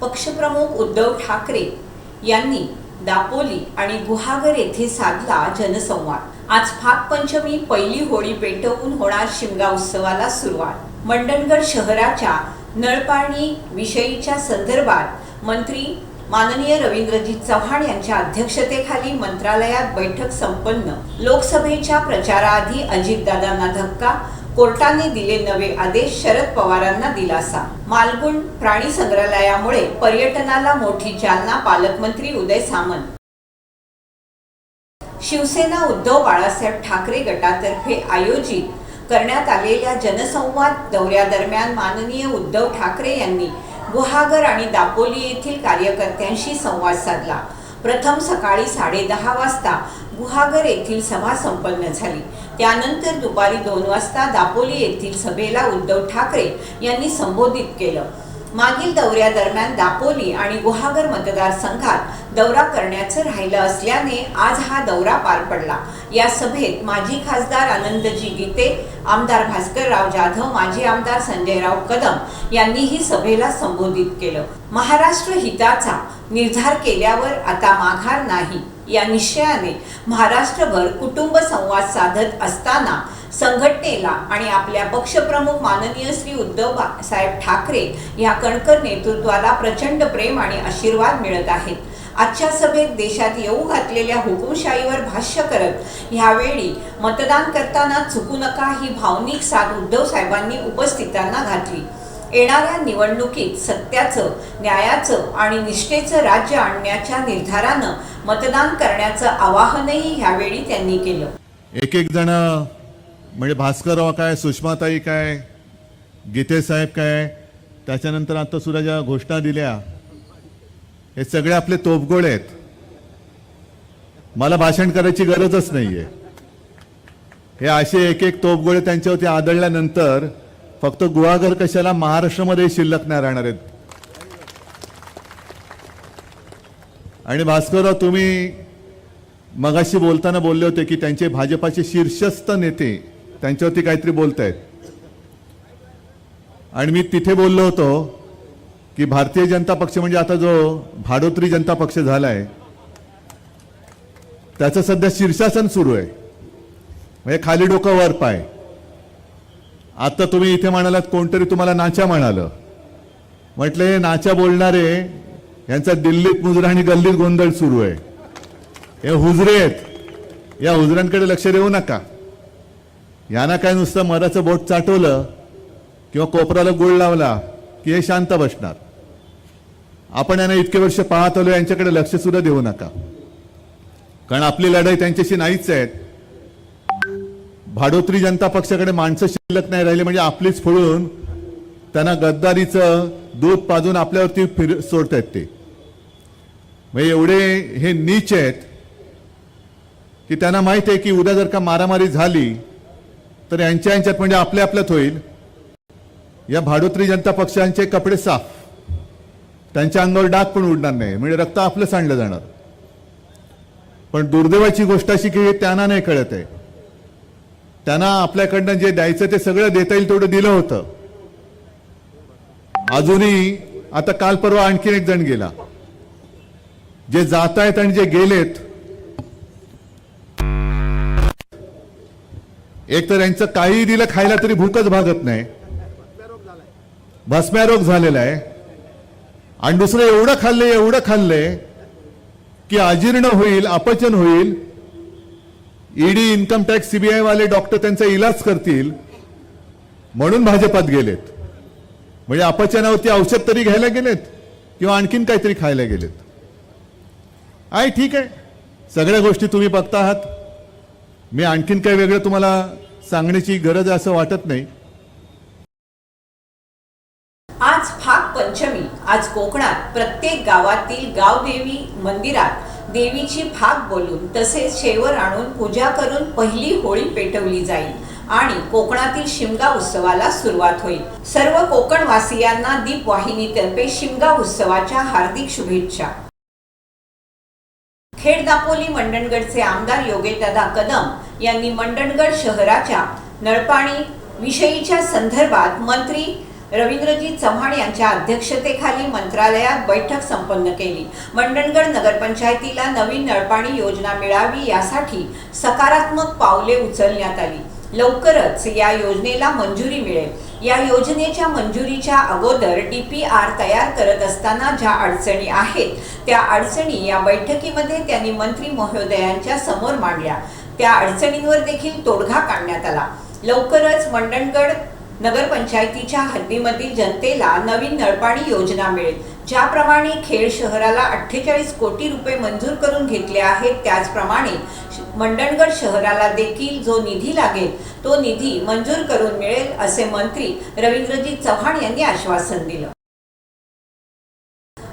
पक्षप्रमुख उद्धव ठाकरे यांनी दापोली आणि गुहागर येथे साधला जनसंवाद. आज फागपंचमी पहिली होळी पेटवून होणार शिमगा उत्सवाला सुरुवात. मंडणगड शहराच्या नळपाणी विषयीच्या संदर्भात मंत्री माननीय रवींद्रजीत चव्हाण यांच्या अध्यक्षतेखाली मंत्रालयात बैठक संपन्न. लोकसभेच्या प्रचाराआधी अजितदादांना धक्का कोर्टाने दिले नवे आदेश शरद पवारांना दिलासा. मालगुण प्राणी संग्रहालयामुळे पर्यटनाला मोठी चालना पालकमंत्री उदय सामंत. शिवसेना उद्धव बाळासाहेब ठाकरे गटातर्फे आयोजित करण्यात आलेल्या जनसंवाद दौऱ्यादरम्यान माननीय उद्धव ठाकरे यांनी गुहागर आणि दापोली येथील कार्यकर्त्यांशी संवाद साधला. प्रथम सकाळी साडेदहा वाजता गुहागर येथील सभा संपन्न झाली. त्यानंतर दुपारी दोन वाजता दापोली येथील सभेला उद्धव ठाकरे यांनी संबोधित केलं. मागील दौऱ्यादरम्यान दापोली आणि गुहागर मतदारसंघात दौरा करण्याचं राहिलं असल्याने आज हा दौरा पार पडला. या सभेत माजी खासदार आनंदजी गीते आमदार भास्करराव जाधव माजी आमदार संजयराव कदम यांनीही सभेला संबोधित केलं. महाराष्ट्र हिताचा निर्धार केल्यावर आता माघार नाही. या निश्चयाने महाराष्ट्रभर कुटुंब संवाद साधत असताना संघटनेला आणि आपल्या पक्षप्रमुख माननीय श्री उद्धव साहेब ठाकरे या कणकर नेतृत्वाला प्रचंड प्रेम आणि आशीर्वाद मिळत आहेत. आजच्या सभेत देशात येऊ घातलेल्या हुकुमशाहीवर भाष्य करत ह्यावेळी मतदान करताना चुकू नका ही भावनिक साथ उद्धव साहेबांनी उपस्थितांना घातली. येणाऱ्या निवडणुकीत सत्याचं न्यायाचं आणि निष्ठेचं राज्य आणण्याच्या निर्धारानं मतदान करण्याचं आवाहनही ह्यावेळी त्यांनी केलं. एक एक जण म्हणजे भास्करराव काय सुषमाताई काय गीते साहेब काय त्याच्यानंतर आता सुद्धा ज्या घोषणा दिल्या हे सगळे आपले तोफगोळे आहेत. मला भाषण करायची गरजच नाहीये. हे असे एक एक तोफगोळे त्यांच्यावरती आदळल्यानंतर फक्त गुहागर कशाला महाराष्ट्रामध्ये शिल्लक नाही राहणार आहेत? आणि भास्करराव तुम्ही मगाशी बोलताना बोलले होते की त्यांचे भाजपाचे शीर्षस्थ नेते त्यांच्यावरती काहीतरी बोलतायत. आणि मी तिथे बोललो होतो की भारतीय जनता पक्ष म्हणजे आता जो भाडोत्री जनता पक्ष झाला आहे त्याचं सध्या शीर्षासन सुरू आहे. म्हणजे खाली डोकं वर पाय. आता तुम्ही इथे म्हणालात कोणतरी तुम्हाला नाचा म्हणालं. म्हटले हे नाचा बोलणारे यांचा दिल्लीत मुजरा आणि गल्लीत गोंधळ सुरू आहे. हे हुजरे आहेत. या हुजऱ्यांकडे लक्ष देऊ नका. यांना काय नुसतं मराचं बोट चाटवलं किंवा कोपराला गुळ लावला की हे शांत बसणार. आपण यांना इतके वर्ष पाहत आलो यांच्याकडे लक्ष सुद्धा देऊ नका. कारण आपली लढाई त्यांच्याशी नाहीच आहेत. भाडोत्री जनता पक्षाकडे माणसं शिल्लक नाही राहिली म्हणजे आपलीच फोडून त्यांना गद्दारीचं दूध पाजून आपल्यावरती फिर सोडतायत ते. म्हणजे एवढे हे नीच आहेत की त्यांना माहीत आहे की उद्या जर का मारामारी झाली तर यांच्या यांच्यात म्हणजे आपल्या आपल्यात होईल. या भाडोत्री जनता पक्षांचे कपडे साफ. त्यांच्या अंगावर डाग पण उडणार नाही म्हणजे रक्त आपलं सांडलं जाणार. पण दुर्दैवाची गोष्ट अशी की हे त्यांना नाही कळत आहे. त्यांना आपल्याकडनं जे द्यायचं ते सगळं देता येईल तेवढं दिलं होतं. अजूनही आता काल परवा आणखीन एक जण गेला. जे जात आहेत आणि जे गेलेत एक तर यांचं काही दिलं खायला तरी भूकच भागत नाही. भस्म्यारोग झालेला आहे. आणि दुसरं एवढं खाल्लंय एवढं खाल्लंय की अजीर्ण होईल अपचन होईल ईडी इन्कम टॅक्स सीबीआय वाले डॉक्टर त्यांचा इलाज करतील म्हणून भाजपात गेलेत. म्हणजे अपचनावरती औषध तरी घ्यायला गेलेत किंवा आणखीन काहीतरी खायला गेलेत. आहे ठीक आहे. सगळ्या गोष्टी तुम्ही बघता आहात. मी आणखीन काही वेगळं तुम्हाला सांगण्याची गरज आहे असं वाटत नाही. आज फाग पंचमी. आज कोकणात प्रत्येक गावातील गावदेवी मंदिरात देवीची भाग बोलून तसेच शेवर आणून पूजा करून पहिली होळी पेटवली जाईल आणि कोकणातील शिमगा उत्सवाला सुरुवात होईल. सर्व कोकणवासियांना दीप वाहिनीतर्फे शिमगा उत्सवाच्या हार्दिक शुभेच्छा. खेड दापोली मंडणगडचे आमदार योगेशदादा कदम यांनी मंडणगड शहराच्या नळपाणी विषयीच्या संदर्भात मंत्री रवींद्रजी चव्हाण यांच्या अध्यक्षतेखाली मंत्रालयात बैठक संपन्न केली. मंडणगड नगरपंचायतीला नवीन नळपाणी योजना मिळावी यासाठी सकारात्मक पावले उचलण्यात आली. लवकरच या योजनेला मंजुरी मिळेल. या योजनेच्या मंजुरीच्या अगोदर डी पी आर तयार करत असताना ज्या अडचणी आहेत त्या अडचणी या बैठकीमध्ये त्यांनी मंत्री महोदयांच्या समोर मांडल्या. त्या अडचणींवर देखील तोडगा काढण्यात आला. लवकरच मंडणगड नगरपंचायतीच्या हद्दीमधील जनतेला नवीन नळपाणी योजना मिळेल. ज्याप्रमाणे खेड शहराला अठ्ठेचाळीस कोटी रुपये मंजूर करून घेतले आहेत त्याचप्रमाणे मंडणगड शहराला देखील जो निधी लागेल तो निधी मंजूर करून मिळेल असे मंत्री रवींद्रजी चव्हाण यांनी आश्वासन दिलं.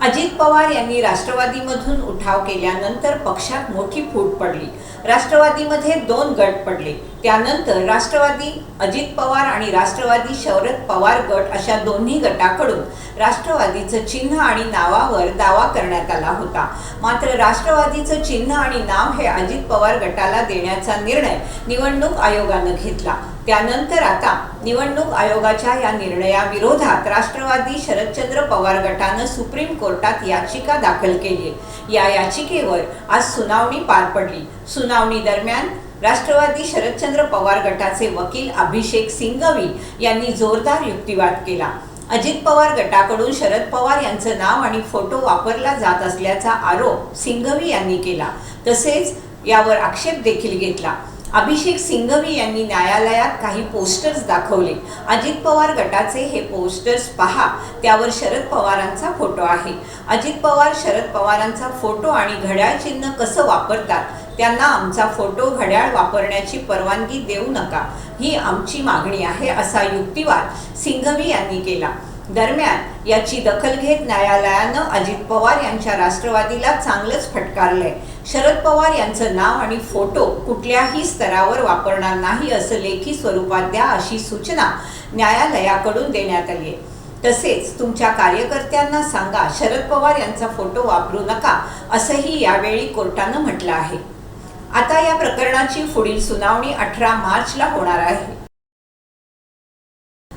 अजित पवार यांनी राष्ट्रवादीमधून उठाव केल्यानंतर पक्षात मोठी फूट पडली. राष्ट्रवादीमध्ये दोन गट पडले. त्यानंतर राष्ट्रवादी अजित पवार आणि राष्ट्रवादी शरद पवार गट अशा दोन्ही गटाकडून राष्ट्रवादीचं चिन्ह आणि नावावर दावा करण्यात आला होता. मात्र राष्ट्रवादीचं चिन्ह आणि नाव हे अजित पवार गटाला देण्याचा निर्णय निवडणूक आयोगानं घेतला. त्यानंतर आता निवडणूक आयोगाच्या या निर्णयाविरोधात राष्ट्रवादी शरदचंद्र पवार गटानं सुप्रीम कोर्टात याचिका दाखल केली. या याचिकेवर आज सुनावणी पार पडली. सुनावणी दरम्यान राष्ट्रवादी शरदचंद्र पवार गटाचे वकील अभिषेक सिंघवी यांनी जोरदार युक्तिवाद केला. अजित पवार गटाकडून शरद पवार यांचं नाव आणि फोटो वापरला जात असल्याचा आरोप सिंघवी यांनी केला. तसेच यावर आक्षेप देखील घेतला. अभिषेक सिंघवी यांनी न्यायालयात काही पोस्टर्स दाखवले. अजित पवार गटाचे हे पोस्टर्स पहा. त्यावर शरद पवारांचा फोटो आहे. अजित पवार शरद पवारांचा फोटो आणि घड्याळ चिन्ह कसं वापरतात? त्यांना आमचा फोटो घड्याळ वापरण्याची परवानगी देऊ नका. ही आमची मागणी आहे असा युक्तिवाद सिंघवी यांनी केला. दरम्यान याची दखल घेत न्यायालयानं अजित पवार यांच्या राष्ट्रवादीला चांगलंच फटकारलंय. शरद पवार यांचं नाव आणि फोटो कुठल्याही स्तरावर वापरणार नाही असं लेखी स्वरूपात द्या अशी सूचना न्यायालयाकडून देण्यात आली आहे. तसेच तुमच्या कार्यकर्त्यांना सांगा शरद पवार यांचा फोटो वापरू नका असंही यावेळी कोर्टानं म्हटलं आहे. आता या प्रकरणाची पुढील सुनावणी अठरा मार्चला होणार आहे.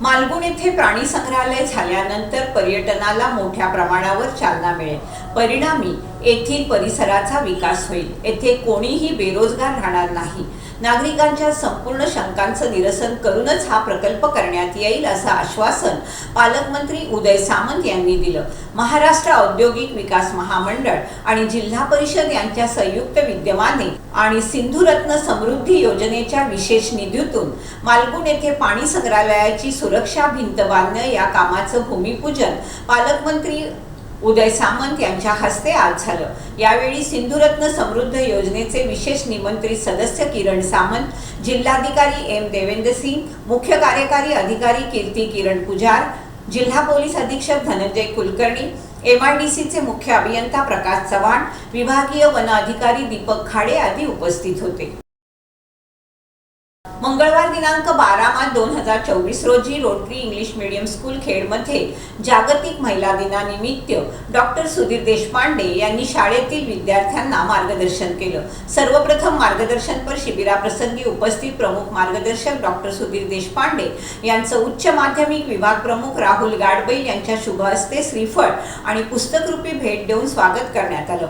मालगुण येथे प्राणी संग्रहालय झाल्यानंतर पर्यटनाला मोठ्या प्रमाणावर चालना मिळेल. परिणामी येथील परिसराचा विकास होईल. येथे कोणीही बेरोजगार राहणार नाही. नागरिकांच्या संपूर्ण शंकांचं निरसन करूनच हा प्रकल्प करण्यात येईल असं आश्वासन पालकमंत्री उदय सामंत यांनी दिलं. महाराष्ट्र औद्योगिक विकास महामंडळ आणि जिल्हा परिषद यांच्या संयुक्त विद्यमाने आणि सिंधुरत्न समृद्धी योजनेच्या विशेष निधीतून मालगुण येथे पाणी संग्रहालयाची सुरक्षा भिंत बांधणं या कामाचं भूमिपूजन पालकमंत्री उदय सामंत यांच्या हस्ते आज झालं. यावेळी सिंधुरत्न समृद्ध योजनेचे विशेष निमंत्रित सदस्य किरण सामंत जिल्हाधिकारी एम देवेंद्र सिंग मुख्य कार्यकारी अधिकारी कीर्ती किरण पुजार जिल्हा पोलीस अधीक्षक Dhananjay Kulkarni M I D सीचे मुख्य अभियंता प्रकाश चव्हाण विभागीय वन अधिकारी दीपक खाडे आदी उपस्थित होते. मंगळवार दिनांक बारा मार्च दोन हजार चोवीस रोजी रोटरी इंग्लिश मीडियम स्कूल खेडमध्ये जागतिक महिला दिनानिमित्त डॉक्टर सुधीर देशपांडे यांनी शाळेतील विद्यार्थ्यांना मार्गदर्शन केलं. सर्वप्रथम मार्गदर्शनपर शिबिराप्रसंगी उपस्थित प्रमुख मार्गदर्शक डॉक्टर सुधीर देशपांडे यांचं उच्च माध्यमिक विभाग प्रमुख राहुल गाडबैल यांच्या शुभ हस्ते श्रीफळ आणि पुस्तकरूपी भेट देऊन स्वागत करण्यात आलं.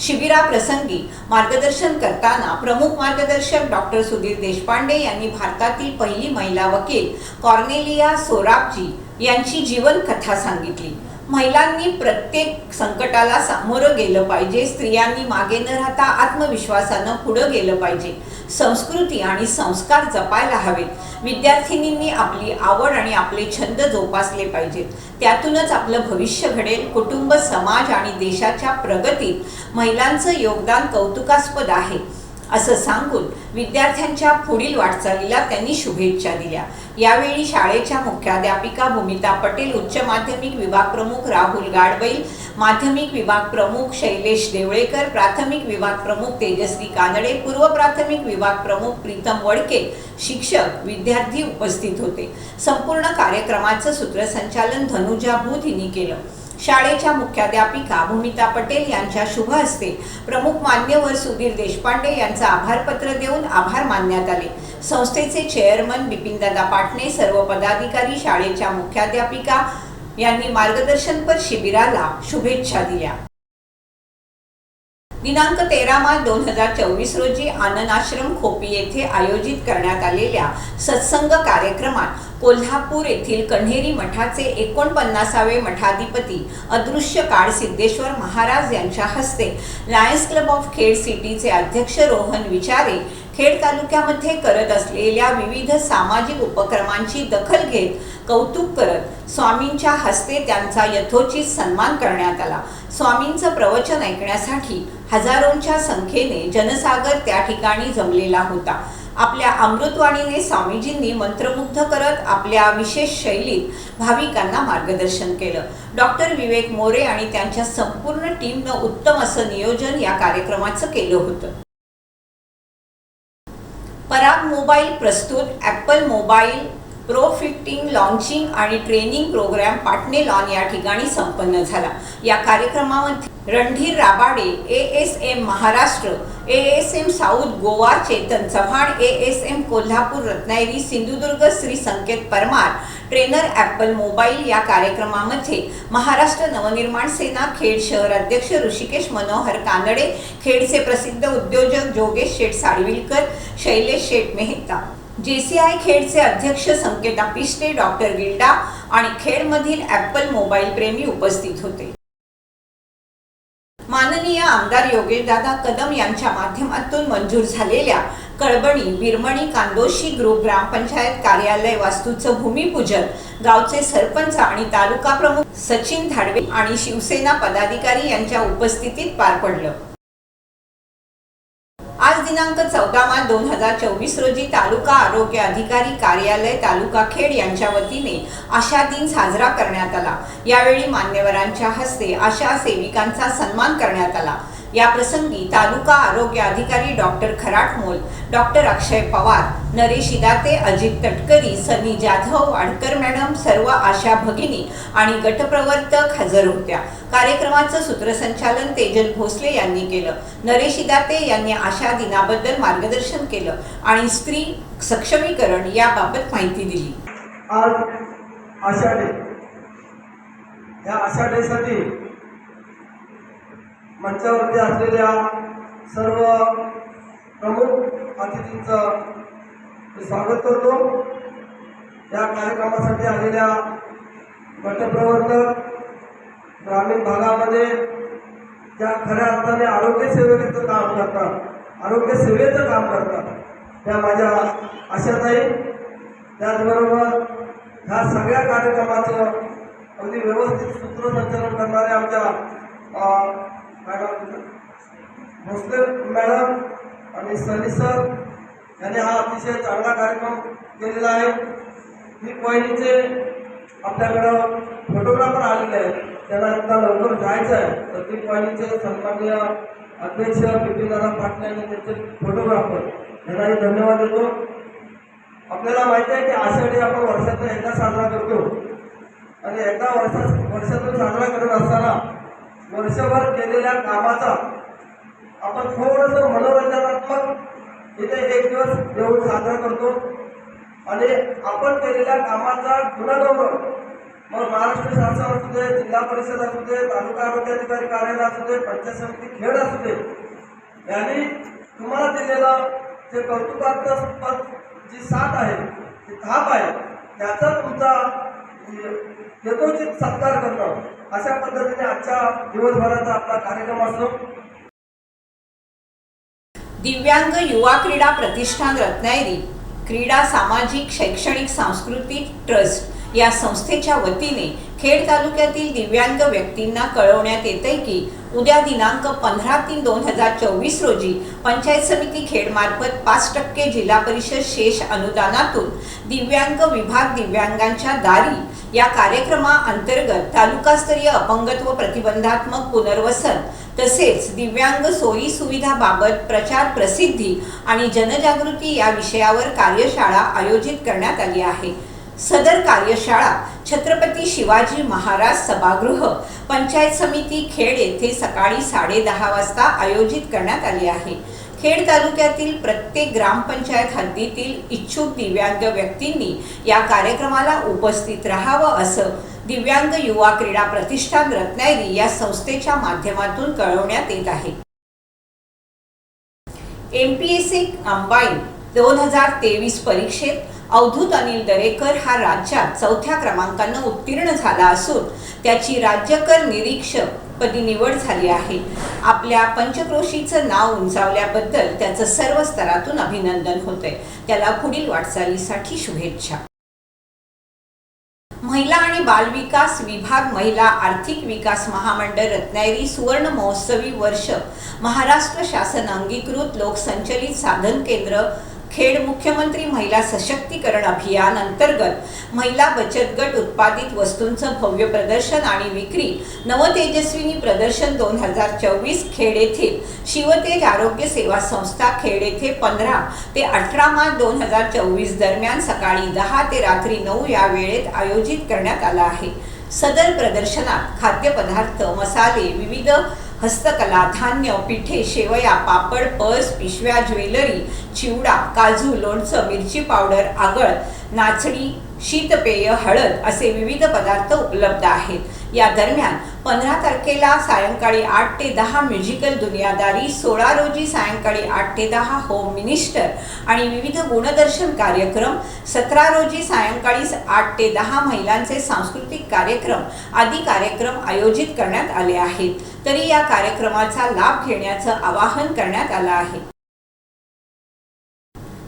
शिबिराप्रसंगी मार्गदर्शन करताना प्रमुख मार्गदर्शक डॉक्टर सुधीर देशपांडे यांनी भारतातील पहिली महिला वकील कॉर्नेलिया सोराबजी यांची जीवन कथा सांगितली. महिलांनी प्रत्येक संकटाला सामोरं गेलं पाहिजे. स्त्रियांनी मागे न राहता आत्मविश्वासानं पुढं गेलं पाहिजे. संस्कृती आणि संस्कार जपायला हवेत. विद्यार्थिनींनी आपली आवड आणि आपले छंद जोपासले पाहिजेत. त्यातूनच आपलं भविष्य घडेल. कुटुंब समाज आणि देशाच्या प्रगतीत महिलांचं योगदान कौतुकास्पद आहे. असं सांगून विद्यार्थ्यांच्या पुढील वाटचालीला त्यांनी शुभेच्छा दिल्या. यावेळी शाळेच्या मुख्याध्यापिका भूमिता पटेल उच्च माध्यमिक विभाग प्रमुख राहुल गाडबैल माध्यमिक विभाग प्रमुख शैलेश देवळेकर प्राथमिक विभाग प्रमुख तेजस्वी कानडे पूर्व प्राथमिक विभाग प्रमुख प्रीतम वडके शिक्षक विद्यार्थी उपस्थित होते. संपूर्ण कार्यक्रमाचं सूत्रसंचालन धनुजा भूत हिने केलं. शाळेच्या मुख्याध्यापिका भूमिता पटेल यांच्या शुभ हस्ते प्रमुख मान्यवर सुधीर देशपांडे यांचं आभारपत्र देऊन आभार मानण्यात आले. संस्थेचे चेअरमन बिपिनदादा पाटणे सर्व पदाधिकारी शाळेच्या मुख्याध्यापिका यांनी मार्गदर्शनपर शिबिराला शुभेच्छा दिल्या. दिनांक तेरा मार्च दोन हजार चोवीस रोजी आनंद आश्रम खोपी येथे आयोजित करण्यात आलेल्या सत्संग कार्यक्रमात कोल्हापूर येथील कण्हेरी मठाचे एकोणपन्नासावे मठाधिपती अदृश्य काळ सिद्धेश्वर महाराज यांच्या हस्ते लायन्स क्लब ऑफ खेड सिटीचे अध्यक्ष रोहन विचारे खेड तालुक्यामध्ये करत असलेल्या विविध सामाजिक उपक्रमांची दखल घेत कौतुक करत स्वामींच्या हस्ते त्यांचा यथोचित सन्मान करण्यात आला. स्वामींचं प्रवचन ऐकण्यासाठी हजारोंच्या संख्येने जनसागर त्या ठिकाणी जमलेला होता. आपल्या अमृतवाणीने स्वामीजींनी मंत्रमुग्ध करत आपल्या विशेष शैलीत भाविकांना मार्गदर्शन केलं. डॉक्टर विवेक मोरे आणि त्यांच्या संपूर्ण टीमनं उत्तम असं नियोजन या कार्यक्रमाचं केलं होतं. पराग मोबाईल प्रस्तुत Apple mobile pro fifteen launching आणि ट्रेनिंग प्रोग्राम पाटणे लॉन या ठिकाणी संपन्न झाला. या कार्यक्रमामध्ये Randhir Rabade A S M Maharashtra A S M south Goa Chetan Chavan A S M Kolhapur Ratnagiri Sindhudurg Shri Sanket Parmar trainer Apple mobile या कार्यक्रमामध्ये महाराष्ट्र नवनिर्माण सेना खेड शहर अध्यक्ष ऋषिकेश मनोहर कानडे खेडचे प्रसिद्ध उद्योजक जोगेश शेठ साडविलकर शैलेश शेठ मेहता. जेसीआय खेडचे अध्यक्ष संकेत आपिष्टे डॉक्टर गिल्डा आणि खेडमधील ॲपल मोबाईल प्रेमी उपस्थित होते. माननीय आमदार योगेशदादा कदम यांच्या माध्यमातून मंजूर झालेल्या कळबणी बिरमणी कांदोशी ग्रुप ग्रामपंचायत कार्यालय वास्तूचं भूमिपूजन गावचे सरपंच आणि तालुका प्रमुख सचिन धाडवे आणि शिवसेना पदाधिकारी यांच्या उपस्थितीत पार पडलं. आज दिनांक चौदा मार्च दोन हजार चोवीस रोजी तालुका आरोग्य अधिकारी कार्यालय तालुका खेड यांच्या वतीने आशा दिन साजरा करण्यात आला. यावेळी मान्यवरांच्या हस्ते आशा सेविकांचा सन्मान करण्यात आला. या प्रसंगी तालुका आरोग्य अधिकारी doctor Kharatmol doctor Akshay Pawar Naresh Idate Ajit Tatkari Sunny Jadhav Wadkar madam सर्व आशा भगिनी आणि गटप्रवर्तक हजर होत्या. कार्यक्रमाचं सूत्रसंचालन तेजल भोसले यांनी केलं. नरेश इदाते यांनी आशा दिनाबद्दल मार्गदर्शन केलं आणि स्त्री सक्षमीकरण याबाबत माहिती दिली. आज आषाढी या आषाढीसाठी मंचावरती असलेल्या सर्व प्रमुख अतिथींचं मी स्वागत करतो. या कार्यक्रमासाठी आलेल्या गटप्रवर्तक ग्रामीण भागामध्ये ज्या खऱ्या अर्थाने आरोग्य सेवेचं काम करतात आरोग्य सेवेचं काम करतात त्या माझ्या आशाताई त्याचबरोबर ह्या सगळ्या कार्यक्रमाचं अगदी व्यवस्थित सूत्रसंचालन करणाऱ्या आमच्या काय भोसले मॅडम आणि सनी सर यांनी हा अतिशय चांगला कार्यक्रम केलेला आहे. मी पहिलीचे आपल्याकडं फोटोग्राफर आलेले आहेत. त्यांना एकदा लवकर जायचं आहे. तर ती पहिलीचे सन्माननीय अध्यक्ष बिपिनदादा पाटणे आणि त्यांचे फोटोग्राफर यांनाही धन्यवाद देतो. आपल्याला माहिती आहे की आषाढी आपण वर्षातून एकदा साजरा करतो. आणि एकदा वर्षा वर्षातून साजरा वर्षभर केलेल्या कामाचा आपण थोडंसं मनोरंजनात्मक इथे एक दिवस देऊन साजरा करतो. आणि आपण केलेल्या कामाचा गुणगौरव मग महाराष्ट्र शासन असू दे जिल्हा परिषद असू दे तालुका आरोग्य अधिकारी कार्यालय असू दे पंचायत समिती खेळ असू दे यांनी तुम्हाला दिलेलं जे कौतुकास्पद जी साथ आहे ती थाप आहे त्याचा तुमचा यथोचित सत्कार करणं. अशा पद्धतीने आजच्या दिवसभराचा आपला कार्यक्रम असतो. दिव्यांग युवा क्रीडा प्रतिष्ठान रत्नागिरी क्रीडा सामाजिक शैक्षणिक सांस्कृतिक ट्रस्ट या संस्थेच्या वतीने खेड तालुक्यातील दिव्यांग व्यक्तींना कळवण्यात येते की उद्या दिनांक पंधरा तीन दोन हजार चोवीस रोजी पंचायत समिती खेडमार्फत पाच टक्के जिल्हा परिषद शेष अनुदानातून दिव्यांग विभाग दिव्यांगांच्या दारी या कार्यक्रमाअंतर्गत तालुकास्तरीय अपंगत्व प्रतिबंधात्मक पुनर्वसन तसेच दिव्यांग सोयी सुविधाबाबत प्रचार प्रसिद्धी आणि जनजागृती या विषयावर कार्यशाळा आयोजित करण्यात आली आहे. सदर कार्यशाळा छत्रपती शिवाजी महाराज सभागृह पंचायत समिती खेड येथे सकाळी साडेदहा वाजता आयोजित करण्यात आली आहे. खेड तालुक्यातील प्रत्येक ग्रामपंचायत हद्दीतील इच्छुक दिव्यांग व्यक्तींनी या कार्यक्रमाला उपस्थित राहावं असं दिव्यांग युवा क्रीडा प्रतिष्ठान रत्नागिरी या संस्थेच्या माध्यमातून कळवण्यात येत आहे. एम पी एस सी अंबाई दोन हजार तेवीस परीक्षेत अवधूत अनिल दरेकर हा राज्यात चौथ्या क्रमांकानं उत्तीर्ण झाला असून त्याची राज्यकर निरीक्षक पदी निवड झाली आहे. आपल्या पंचक्रोशीचं नाव उंचावल्याबद्दल त्याचं सर्व स्तरातून अभिनंदन होतंय. त्याला पुढील वाटचालीसाठी शुभेच्छा. महिला आणि बालविकास विभाग महिला आर्थिक विकास महामंडळ रत्नागिरी सुवर्ण महोत्सवी वर्ष. महाराष्ट्र शासन अंगीकृत लोकसंचलित साधन केंद्र खेड मुख्यमंत्री महिला सशक्तीकरण अभियान अंतर्गत महिला बचत गट उत्पादित वस्तूंचं भव्य प्रदर्शन आणि विक्री नवतेजस्विनी प्रदर्शन दोन हजार चोवीस खेड येथील शिवतेज आरोग्य सेवा संस्था खेड येथे पंधरा ते अठरा मार्च दोन हजार चोवीस दरम्यान सकाळी दहा ते रात्री नऊ या वेळेत आयोजित करण्यात आला आहे. सदर प्रदर्शनात खाद्यपदार्थ मसाले विविध हस्तकला धान्य पिठे शेवया पापड पर्स पिशव्या ज्वेलरी चिवडा काजू लोणचं मिरची पावडर आगळ नाचणी शीतपेय हळद असे विविध पदार्थ उपलब्ध आहेत. या दरम्यान पंधरा तारखेला सायंकाळी आठ ते दहा म्युझिकल दुनियादारी सोळा रोजी सायंकाळी आठ ते दहा होम मिनिस्टर आणि विविध गुणदर्शन कार्यक्रम सतरा रोजी सायंकाळी आठ ते दहा महिलांचे सांस्कृतिक कार्यक्रम आदी कार्यक्रम आयोजित करण्यात आले आहेत. तरी या कार्यक्रमाचा लाभ घेण्याचं आवाहन करण्यात आलं आहे.